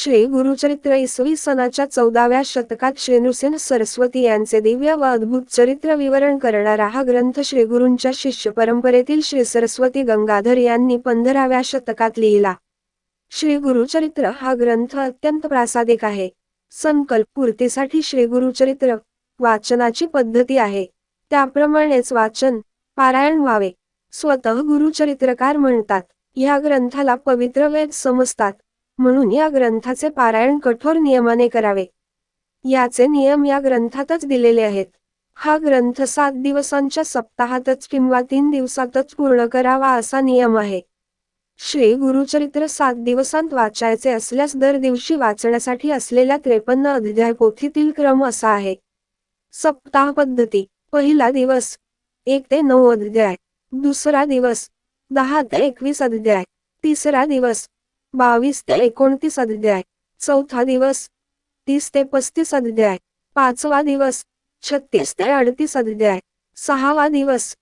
श्री गुरुचरित्र इसवी सनाच्या चौदाव्या शतकात श्री नृसिंह सरस्वती यांचे दिव्य व अद्भुत चरित्र विवरण करणारा हा ग्रंथ श्री गुरूंच्या शिष्य परंपरेतील श्री सरस्वती गंगाधर यांनी पंधराव्या शतकात लिहिला. श्री गुरुचरित्र हा ग्रंथ अत्यंत प्रासादिक आहे. संकल्प पूर्तीसाठी श्री गुरुचरित्र वाचनाची पद्धती आहे. त्याप्रमाणेच वाचन पारायण व्हावे स्वतः गुरुचरित्रकार म्हणतात. या ग्रंथाला पवित्र वेद समजतात. म्हणून या ग्रंथाचे पारायण कठोर नियमाने करावे. याचे नियम या ग्रंथातच दिलेले आहेत. हा ग्रंथ सात दिवसांच्या सप्ताहातच किंवा तीन दिवसातच पूर्ण करावा असा नियम आहे. श्री गुरुचरित्र सात दिवसांत वाचायचे असल्यास दर दिवशी वाचण्यासाठी असलेल्या त्रेपन्न अध्याय पोथीतील क्रम असा आहे. सप्ताह पद्धती. पहिला दिवस एक ते नऊ अध्याय. दुसरा दिवस दहा ते एकवीस अध्याय. तिसरा दिवस बावीस ते एकोणतीस अध्याय. चौथा दिवस. तीस ते पस्तीस अध्याय. पाचवा दिवस. छत्तीस ते अडतीस अध्याय. सहावा दिवस.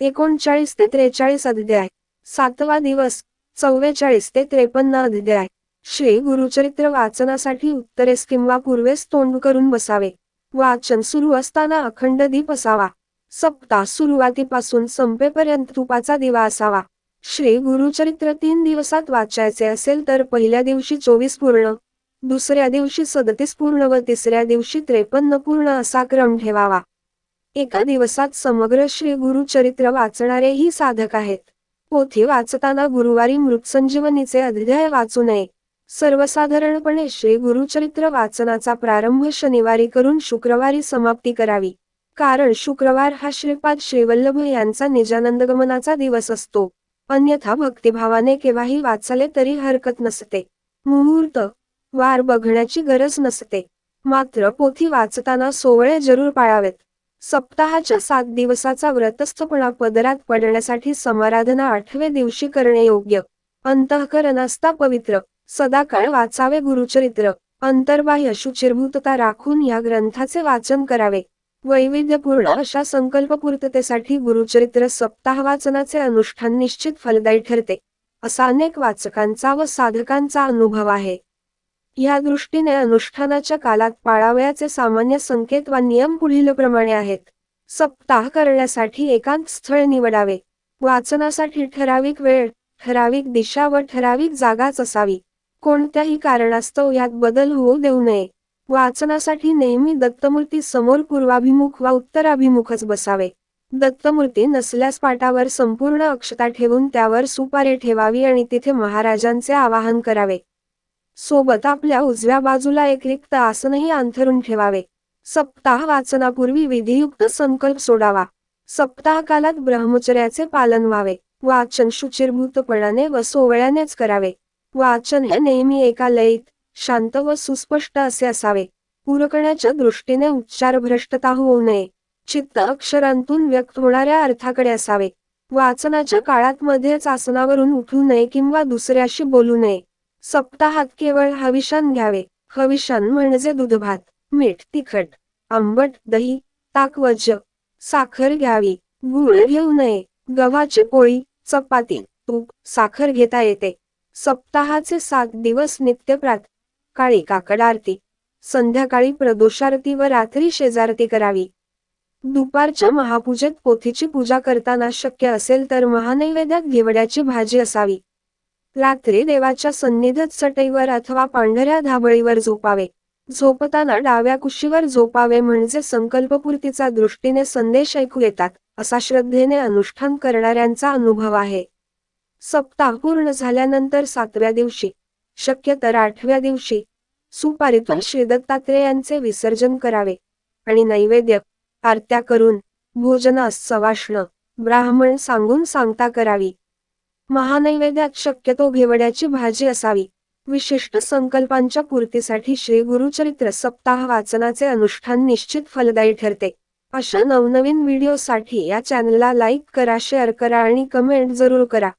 एकोणचाळीस ते त्रेचाळीस अध्याय. सातवा दिवस. चव्वेचाळीस ते त्रेपन्न अध्याय. श्री गुरुचरित्र वाचनासाठी उत्तरेस किंवा पूर्वेस तोंड करून बसावे. वाचन सुरू असताना अखंड दीप असावा. सप्ताह सुरुवातीपासून संपेपर्यंत तुपाचा दिवा असावा. श्री गुरुचरित्र तीन दिवसात वाचायचे असेल तर पहिल्या दिवशी चोवीस पूर्ण दुसऱ्या दिवशी सदतीस पूर्ण व तिसऱ्या दिवशी त्रेपन्न पूर्ण असा क्रम ठेवावा. एका दिवसात समग्र श्री गुरुचरित्र वाचणारेही साधक आहेत. पोथी वाचताना गुरुवारी मृतसंजीवनीचे अध्याय वाचू नये. सर्वसाधारणपणे श्री गुरुचरित्र वाचनाचा प्रारंभ शनिवारी करून शुक्रवारी समाप्ती करावी. कारण शुक्रवार हा श्रीपाद श्रीवल्लभ यांचा निजानंदगमनाचा दिवस असतो. अन्यथा भक्तिभावाने केव्हाही वाचले तरी हरकत नसते. मुहूर्त वार बघण्याची गरज नसते. मात्र पोथी वाचताना सोवळे जरूर पाळावेत. सप्ताहाच्या सात दिवसाचा व्रतस्थपणा पदरात पडण्यासाठी समाराधना आठवे दिवशी करणे योग्य. अंतःकरण असता पवित्र. सदाकाळ वाचावे गुरुचरित्र. अंतर्बाह्य शुचिरभूतता राखून या ग्रंथाचे वाचन करावे. वैविध्यपूर्ण अशा संकल्पपूर्ततेसाठी गुरुचरित्र सप्ताह वाचनाचे अनुष्ठान निश्चित फलदायी ठरते असा अनेक वाचकांचा व साधकांचा अनुभव आहे. या दृष्टीने अनुष्ठानाच्या कालात पाळावयाचे सामान्य संकेत वा नियम पुढीलप्रमाणे आहेत. सप्ताह करण्यासाठी एकांत स्थळ निवडावे. वाचनासाठी ठराविक वेळ ठराविक दिशा व ठराविक जागाच असावी. कोणत्याही कारणास्तव यात बदल होऊ देऊ नये. वाचनासाठी नेहमी दत्तमूर्ती समोर पूर्वाभिमुख वा उत्तराभिमुखच बसावे. दत्तमूर्ती नसल्यास पाटावर संपूर्ण अक्षता ठेवून त्यावर सुपारी ठेवावी आणि तिथे महाराजांचे आवाहन करावे. सोबत आपल्या उजव्या बाजूला एक रिक्त आसनही अंथरून ठेवावे. सप्ताह वाचनापूर्वी विधियुक्त संकल्प सोडावा. सप्ताह कालात ब्रह्मचर्याचे पालन व्हावे. वाचन शुचिरभूतपणाने व सोवळ्यानेच करावे. वाचन हे नेहमी एका लयीत शांत व सुस्पष्ट असे असावे. पूरकण्याच्या दृष्टीने उच्चार भ्रष्टता होऊ नये. चित्त अक्षरांतून व्यक्त होणाऱ्या अर्थाकडे असावे. वाचनाच्या काळात मध्येच आसनावरून उठू नये किंवा दुसऱ्याशी बोलू नये. सप्ताहात केवळ हविशान घ्यावे. हविशान म्हणजे दूधभात मीठ तिखट आंबट दही ताक वज साखर घ्यावी. गुळ घेऊ नये. गव्हाची पोळी चपाती तूप साखर घेता येते. सप्ताहाचे सात दिवस नित्यप्रात काळी काकड आरती संध्याकाळी प्रदोषारती व रात्री शेजारती करावी. दुपारच्या महापूजेत पोथीची पूजा करताना शक्य असेल तर महानैवेद्यात घेवड्याची भाजी असावी. रात्री देवाच्या सन्निधत चटईवर अथवा पांढऱ्या धाबळीवर झोपावे. झोपताना डाव्या कुशीवर झोपावे म्हणजे संकल्पपूर्तीचा दृष्टीने संदेश ऐकू येतात असा श्रद्धेने अनुष्ठान करणाऱ्यांचा अनुभव आहे. सप्ताह पूर्ण झाल्यानंतर सातव्या दिवशी शक्य तर आठव्या दिवशी सुपारीतून श्री दत्तात्रेयांचे विसर्जन करावे आणि नैवेद्य आरत्या करून भोजनास सवाष्ण ब्राह्मण सांगून सांगता करावी. महानैवेद्यात शक्यतो घेवड्याची भाजी असावी. विशिष्ट संकल्पांच्या पूर्तीसाठी श्री गुरुचरित्र सप्ताह वाचनाचे अनुष्ठान निश्चित फलदायी ठरते. अशा नवनवीन व्हिडिओसाठी या चॅनलला लाईक करा शेअर करा आणि कमेंट जरूर करा.